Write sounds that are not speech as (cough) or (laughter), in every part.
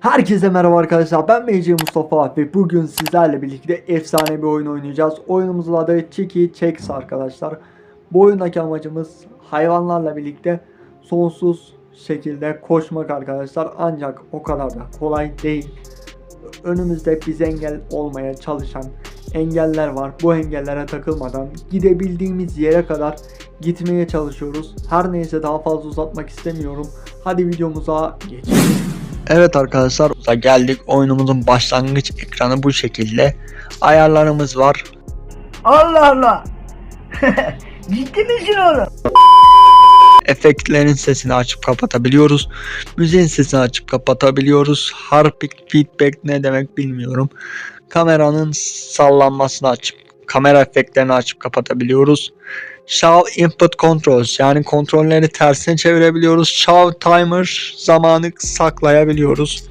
Herkese merhaba arkadaşlar ben MC Mustafa ve bugün sizlerle birlikte efsane bir oyun oynayacağız. Oyunumuzun adı Chiki Checks arkadaşlar. Bu oyundaki amacımız hayvanlarla birlikte sonsuz şekilde koşmak arkadaşlar. Ancak o kadar da kolay değil. Önümüzde bize engel olmaya çalışan engeller var. Bu engellere takılmadan gidebildiğimiz yere kadar gitmeye çalışıyoruz. Her neyse daha fazla uzatmak istemiyorum. Hadi videomuza geçelim. Evet arkadaşlar geldik oyunumuzun başlangıç ekranı bu şekilde. Ayarlarımız var. Allah Allah. (laughs) Ciddi misin oğlum? Efektlerin sesini açıp kapatabiliyoruz. Müziğin sesini açıp kapatabiliyoruz. Harpik feedback ne demek bilmiyorum. Kameranın sallanmasını açıp kamera efektlerini açıp kapatabiliyoruz. Show input controls yani kontrolleri tersine çevirebiliyoruz. Show timer zamanı saklayabiliyoruz.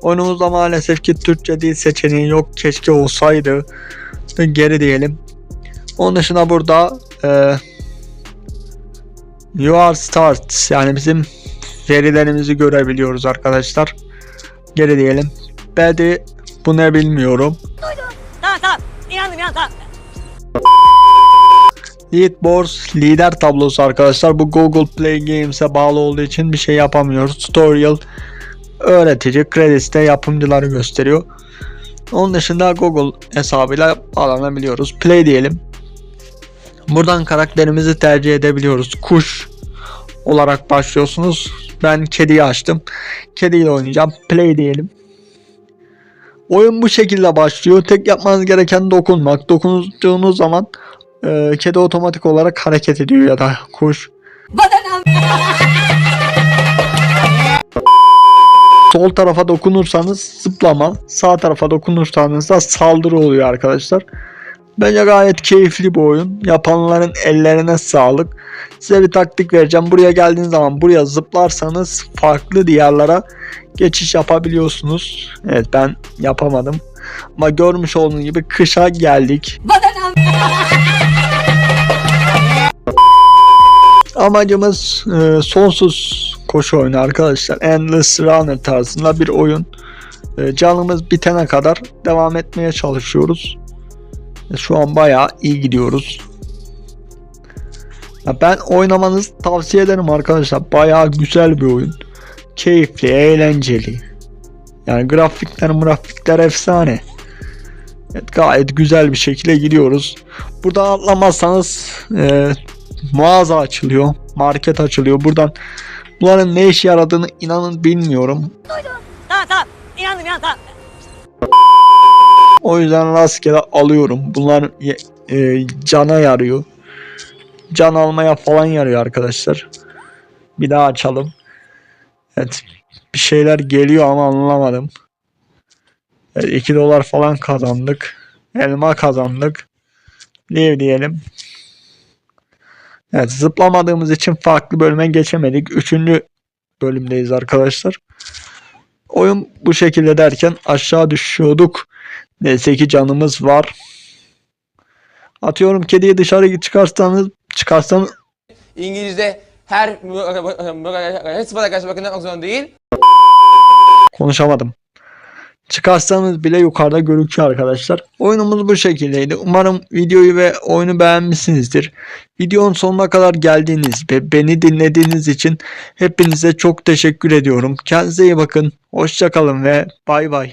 Oyunumuzda maalesef ki Türkçe dil seçeneği yok. Keşke olsaydı. Geri diyelim. Onun dışında burada e, You are start yani bizim verilerimizi görebiliyoruz arkadaşlar. Geri diyelim. Bedi bu ne bilmiyorum. Tamam tamam. İnandım inandım. Leaderboards lider tablosu arkadaşlar. Bu Google Play Games'e bağlı olduğu için bir şey yapamıyoruz. Tutorial öğretici, credits de yapımcıları gösteriyor. Onun dışında Google hesabıyla bağlanabiliyoruz. Play diyelim. Buradan karakterimizi tercih edebiliyoruz. Kuş olarak başlıyorsunuz. Ben kediyi açtım. Kediyle oynayacağım. Play diyelim. Oyun bu şekilde başlıyor. Tek yapmanız gereken dokunmak. Dokunduğunuz zaman e, kedi otomatik olarak hareket ediyor ya da kuş. Sol tarafa dokunursanız zıplama, sağ tarafa dokunursanız da saldırı oluyor arkadaşlar. Bence gayet keyifli bir oyun. Yapanların ellerine sağlık. Size bir taktik vereceğim. Buraya geldiğiniz zaman buraya zıplarsanız farklı diyarlara geçiş yapabiliyorsunuz. Evet ben yapamadım. Ama görmüş olduğunuz gibi kışa geldik. Amacımız e, sonsuz koşu oyunu arkadaşlar. Endless Runner tarzında bir oyun. E, canımız bitene kadar devam etmeye çalışıyoruz. E, Şu an bayağı iyi gidiyoruz. Ya ben oynamanızı tavsiye ederim arkadaşlar. Bayağı güzel bir oyun. Keyifli, eğlenceli. Yani grafikler grafikler efsane. Evet, gayet güzel bir şekilde gidiyoruz. Burada atlamazsanız e, mağaza açılıyor. Market açılıyor. Buradan bunların ne işe yaradığını inanın bilmiyorum. Tamam tamam. İnandım inandım tamam. O yüzden rastgele alıyorum. Bunlar ye- e, cana yarıyor. Can almaya falan yarıyor arkadaşlar. Bir daha açalım. Evet. Bir şeyler geliyor ama anlamadım. Evet, 2 dolar falan kazandık. Elma kazandık. Live diyelim. Evet zıplamadığımız için farklı bölüme geçemedik. Üçüncü bölümdeyiz arkadaşlar. Oyun bu şekilde derken aşağı düşüyorduk. Neyse ki canımız var. Atıyorum kediyi dışarı çıkarsanız çıkarsanız İngilizce her hepsi bana karşı bakın zorunda değil. konuşamadım. Çıkarsanız bile yukarıda gözüküyor arkadaşlar. Oyunumuz bu şekildeydi. Umarım videoyu ve oyunu beğenmişsinizdir. Videonun sonuna kadar geldiğiniz ve beni dinlediğiniz için hepinize çok teşekkür ediyorum. Kendinize iyi bakın. Hoşçakalın ve bay bay.